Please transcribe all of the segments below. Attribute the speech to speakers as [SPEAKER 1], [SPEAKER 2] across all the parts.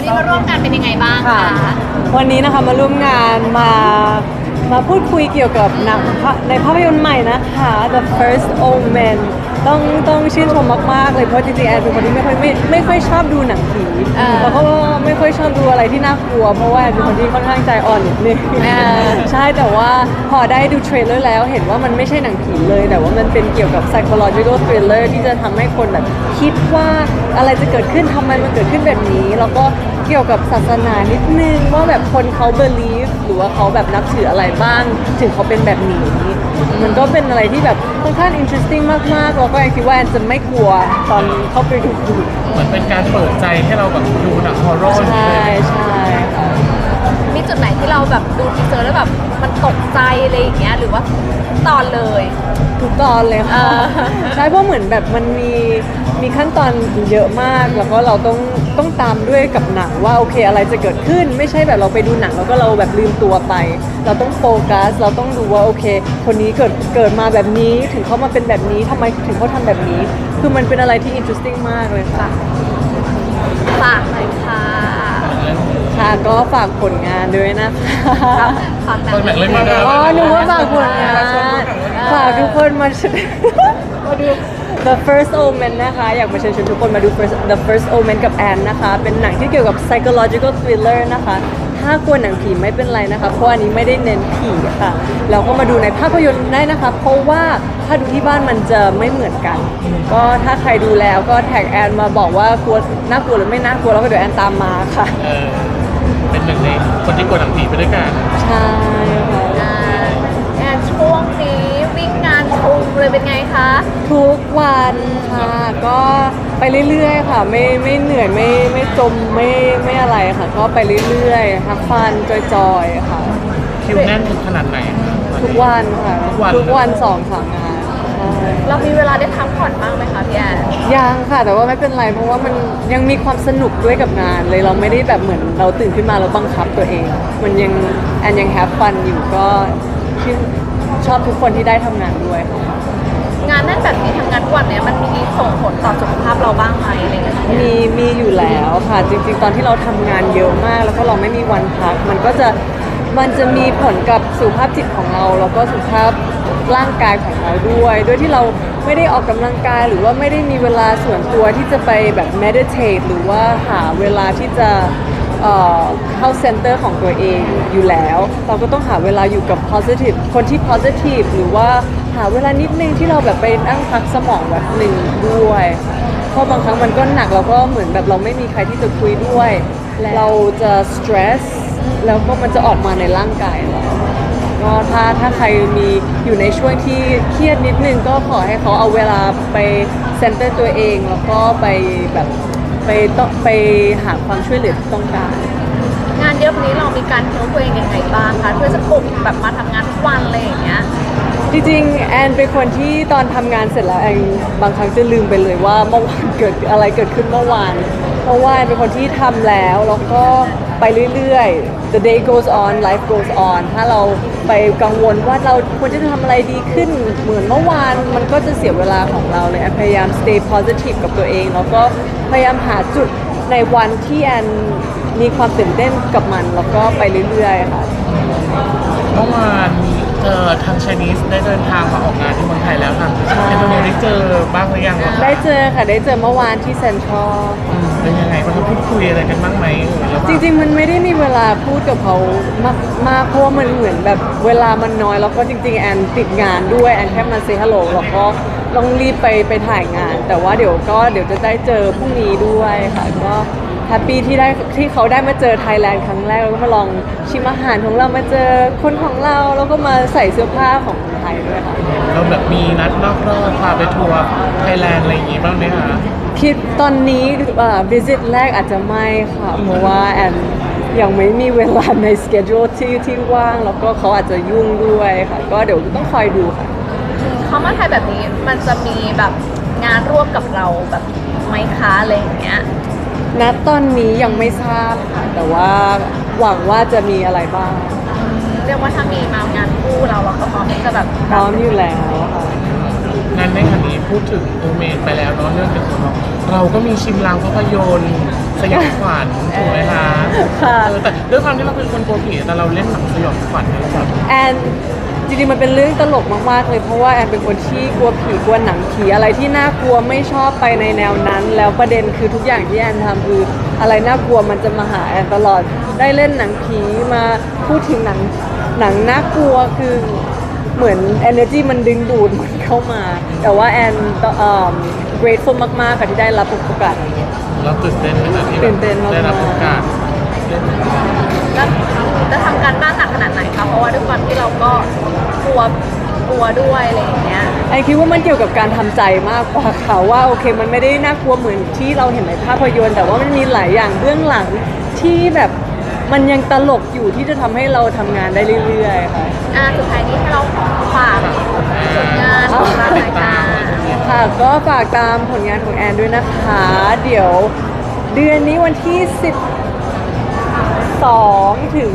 [SPEAKER 1] วันนี้มาร่วมงานเป็นยังไงบ้าง
[SPEAKER 2] คะ วันนี้นะคะมาร่วมงานมามาพูดคุยเกี่ยวกับหนังภาในภาพยนตร์ใหม่นะคะ The First Old Man ต้องต้องชื่นชมมากๆเลยเพราะจริงๆแอนเป็นคนที่ไม่ค่อยไม่ไม่ค่อยชอบดูหนังผีแล้วก็ไม่ค่อยชอบดูอะไรที่น่ากลัว เพราะว่าแอนเป็นคนที่ค่อนข้างใจอ่อนนิดนึงใช่แต่ว่าพอได้ดูเทรลเลอร์แล้วเห็นว่ามันไม่ใช่หนังผีเลย แต่ว่ามันเป็นเกี่ยวกับ psychological thriller ที่จะทำให้คนแบบคิดว่าอะไรจะเกิดขึ้นทำไมมันเกิดขึ้นแบบนี้ แล้วก็เกี่ยวกับศาสนานิดนึงว่าแบบคนเขา believe หรือว่าเขาแบบนับถืออะไรบ้าง ถึงเขาเป็นแบบนี้ มันก็เป็นอะไรที่แบบค่อนข้าง interesting มากๆแล้วก็แอนคิดว่าแอนจะไม่กลัวตอนเข้าไปดู
[SPEAKER 3] เหมือนเป็นการเปิดใจให้เราแบบดูหนังฮอร์เรอร์
[SPEAKER 2] ใช่ใช่ค่ะ
[SPEAKER 1] มีจุดไหนที่เราแบบดูทีเซอร์แล้วแบบมันตกใจอะไรอย่างเงี้ยหรือว่าตอนเลย
[SPEAKER 2] ทุกตอนเลยค่ะ
[SPEAKER 1] เออ
[SPEAKER 2] ใช่เพราะเหมือนแบบมันมีมีขั้นตอนเยอะมากแล้วก็เราต้องต้องตามด้วยกับหนังว่าโอเคอะไรจะเกิดขึ้น ไม่ใช่แบบเราไปดูหนังแล้วก็เราแบบลืมตัวไป เราต้องโฟกัส เราต้องดูว่าโอเค คนนี้เกิดเกิดมาแบบนี้ถึงเขามาเป็นแบบนี้ทำไมถึงเขาทำแบบนี้ คือมันเป็นอะไรที่ interesting มากเลยค่ะ ก็ฝากผลงานด้วยนะคะ
[SPEAKER 1] ฝากหนัง
[SPEAKER 3] เปิดหนังเรื่องนี้ด้วย
[SPEAKER 2] อ๋อหนูว่าฝากผลงานฝากทุกคนมามาดู The First Omen นะคะ อยากมาเชิญชวนทุกคนมาดู First The First Omen กับแอนนะคะ เป็นหนังที่เกี่ยวกับ psychological thriller นะคะ ถ้ากลัวหนังผีไม่เป็นไรนะคะ เพราะอันนี้ไม่ได้เน้นผีค่ะแล้วก็มาดูในภาพยนตร์ได้นะคะ เพราะว่าถ้าดูที่บ้านมันจะไม่เหมือนกัน ก็ถ้าใครดูแล้วก็แท็กแอนมาบอกว่ากลัวน่ากลัวหรือไม่น่ากลัวแล้วก็เดี๋ยวแอนตามมาค่ะ
[SPEAKER 3] เออเป็ นหนึ่งในคนที่กลัวหนังผีไปด้วยกัน
[SPEAKER 2] ใช่ค่ะ
[SPEAKER 1] อ่าแอนช่วงนี้วิ่งงานคุมเลยเป็นไงคะ
[SPEAKER 2] ทุกวันค่ะ ก็ไปเรื่อยๆ ค่ะ ไม่ไม่เหนื่อยไม่ไม่จมไม่ไม่อะไรค่ะ ก็ไปเรื่อยๆทักฟันจอยๆค่ะ
[SPEAKER 3] คิวแน่นขนาดไหนคะ
[SPEAKER 2] ทุกวันค่ะ
[SPEAKER 3] ทุกวัน
[SPEAKER 2] ทุกวันสองสามงานใช่
[SPEAKER 1] เรามีเวลาได้พักผ่อนบ้างไหมคะพี่แอน
[SPEAKER 2] ยังค่ะ แต่ว่าไม่เป็นไรเพราะว่ามันยังมีความสนุกด้วยกับงานเลยเราไม่ได้แบบเหมือนเราตื่นขึ้นมาแล้วบังคับตัวเอง มันยังแอนยังแฮปฟันอยู่ก็ชื่นชอบทุกคนที่ได้ทำงานด้วยค่ะ
[SPEAKER 1] งานแน่นแบบนี้ทำงานทุกวันเนี้ยมันมีส่งผลต่อสุขภาพเราบ้างไหมอะไรอย่างเงี้ย
[SPEAKER 2] มีมีอยู่แล้วค่ะ จริงๆ ตอนที่เราทำงานเยอะมาก แล้วก็เราไม่มีวันพัก มันก็จะมันจะมีผลกับสุขภาพจิตของเรา แล้วก็สุขภาพ ร่างกายของเราด้วยด้วยที่เราไม่ได้ออกกำลังกายหรือว่าไม่ได้มีเวลาส่วนตัวที่จะไปแบบ meditate หรือว่าหาเวลาที่จะเข้าเซ็นเตอร์ของตัวเองอยู่แล้ว เราก็ต้องหาเวลาอยู่กับ positive คนที่ positive หรือว่าหาเวลานิดนึงที่เราแบบไปนั่งพักสมองแบบหนึ่งด้วย เพราะบางครั้งมันก็หนักแล้วก็เหมือนแบบเราไม่มีใครที่จะคุยด้วย เราจะ stress แล้วก็มันจะออกมาในร่างกายเรา ก็ถ้าถ้าใครมีอยู่ในช่วงที่เครียดนิดนึงก็ขอให้เขาเอาเวลาไปเซนเตอร์ตัวเอง แล้วก็ไปแบบไปต้องไปหาความช่วยเหลือที่ต้องการ
[SPEAKER 1] งานเยอะแบบนี้เรามีการเทรนตัวเองยังไงบ้างคะเพื่อจะปลุกแบบมาทำงานทุกวันอะไรอย่างเงี้ย
[SPEAKER 2] จริงๆแอนเป็นคนที่ตอนทำงานเสร็จแล้วแอนบางครั้งจะลืมไปเลยว่าเมื่อวานเกิดอะไรเกิดขึ้นเมื่อวาน เพราะว่าแอนเป็นคนที่ทำแล้วแล้วก็ ไปเรื่อยๆ the day goes on life goes on ถ้าเราไปกังวลว่าเราควรจะทำอะไรดีขึ้นเหมือนเมื่อวาน มันก็จะเสียเวลาของเราเลยแอนพยายาม stay positive กับตัวเอง แล้วก็พยายามหาจุดในวันที่แอนมีความตื่นเต้นกับมัน แล้วก็ไปเรื่อยๆค่ะ
[SPEAKER 3] เมื่อวานเอ่อทางชนีสได้เดินทางมาออกงานที่เมืองไทยแล้วทาง
[SPEAKER 2] ใช่
[SPEAKER 3] เอนโดนีได้เจอบ้างหรือยังอะคะ
[SPEAKER 2] ได้เจอค่ะ ได้เจอเมื่อวานที่เซ็นทรัล
[SPEAKER 3] อืม เป็นยังไงบ้างคะพูดคุยอะไรกันบ้างไหม
[SPEAKER 2] จริง ๆ มันไม่ได้มีเวลาพูดกับเขามากมากเพราะว่ามันเหมือนแบบเวลามันน้อยแล้วก็จริง ๆ แอนติดงานด้วยแอนแค่มาเซฮัลโหลแล้วก็ต้องรีบไปไปถ่ายงาน แต่ว่าเดี๋ยวก็เดี๋ยวจะได้เจอพรุ่งนี้ด้วยค่ะก็แฮปปี้ที่ได้ที่เขาได้มาเจอไทยแลนด์ครั้งแรกแล้วก็มาลองชิมอาหารของเรามาเจอคนของเราแล้วก็มาใส่เสื้อผ้าของ ยด้วยค่ะ
[SPEAKER 3] เราแบบมีนัดนอกรอบพาไปทัวร์ไทยแลนด์อะไรอย่างงี้บ้างไหมคะ
[SPEAKER 2] คิดตอนนี้วิสิตแรกอาจจะไม่ค่ะ เพราะว่าแอนยังไม่มีเวลาในสเกจ u l e ที่ที่ว่าง แล้วก็เขาอาจจะยุ่งด้วยค่ะ ก็เดี๋ยวต้องคอยดูค่ะ
[SPEAKER 1] เขามาไทยแบบนี้มันจะมีแบบงานร่วมกับเราแบบไหมคะอะไรอย่างเงี้ย
[SPEAKER 2] ณตอนนี้ยังไม่ทราบค่ะ แต่ว่าหวังว่าจะมีอะไรบ้าง
[SPEAKER 1] เรียกว่าถ้ามีมางานคู่เราเราก็พร้อมที่จะแบบ
[SPEAKER 2] พร้อมอยู่แล้วค่ะ
[SPEAKER 3] งานในครั้งนี้พูดถึงโอเมนไปแล้วเนาะเรื่องเป็นตัวเราเราก็มีชิมลางภาพยนตร์สยองขวัญถูกไหมคะ
[SPEAKER 2] ค่ะ
[SPEAKER 3] เออแต่ด้วยความที่เราเป็นคนกลัวผีแต่เราเล่นหนังสยองขวัญเนี่ยเราแบบ
[SPEAKER 2] แอน จริงๆมันเป็นเรื่องตลกมากๆเลยเพราะว่าแอนเป็นคนที่กลัวผีกลัวหนังผีอะไรที่น่ากลัวไม่ชอบไปในแนวนั้น แล้วประเด็นคือทุกอย่างที่แอนทำคืออะไรน่ากลัวมันจะมาหาแอนตลอดได้เล่นหนังผีมาพูดถึงหนังหนังน่ากลัวคือเหมือน energy มันดึงดูดมันเข้ามา แต่ว่าแอนเอ่อ grateful มากๆค่ะที่ได้รับโอกาสนี้
[SPEAKER 3] เราตื่นเต้นขนาดที่
[SPEAKER 2] ตื่นเต้นมากๆ
[SPEAKER 3] ได้รับโอกาสเล่น
[SPEAKER 1] แล้วจะทำการบ้านหนักขนาดไหนคะเพราะว่าด้วยความที่เราก็กลัวกลัวด้วยอะไรอย่างเงี้ย
[SPEAKER 2] ไอคิดว่ามันเกี่ยวกับการทำใจมากกว่าค่ะว่าโอเค มันไม่ได้น่ากลัวเหมือนที่เราเห็นในภาพยนตร์ แต่ว่ามันมีหลายอย่างเบื้องหลังที่แบบมันยังตลกอยู่ที่จะทำให้เราทำงานได้เรื่อยๆค่ะ
[SPEAKER 1] อ่าสุดท้ายนี้ให้เราขอฝากผลงานของเราหน่อยค่ะ
[SPEAKER 2] ค่ะก็ฝากตามผลงานของแอนด้วยนะคะ เดี๋ยวเดือนนี้วันที่ 12 ถึง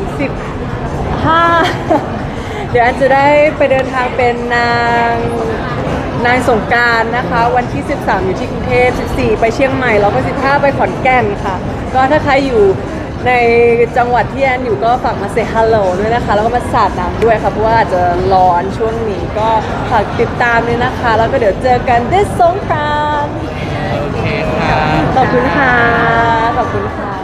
[SPEAKER 2] 15 เดี๋ยวแอนจะได้ไปเดินทางเป็นนางนางสงกรารนะคะ วันที่ 13 อยู่ที่กรุงเทพ 14 ไปเชียงใหม่ แล้วก็ 15 ไปขอนแก่นค่ะ ก็ถ้าใครอยู่ในจังหวัดที่แอนอยู่ก็ฝากมาเซฮัลโหลด้วยนะคะ แล้วก็มาสาดน้ำด้วยค่ะ เพราะว่าอาจจะร้อนช่วงนี้ก็ฝากติดตามด้วยนะคะ แล้วก็เดี๋ยวเจอกัน this สงกรานต์
[SPEAKER 3] โอเคค่ะ
[SPEAKER 2] ขอบคุณค่ะ ขอบคุณค่ะ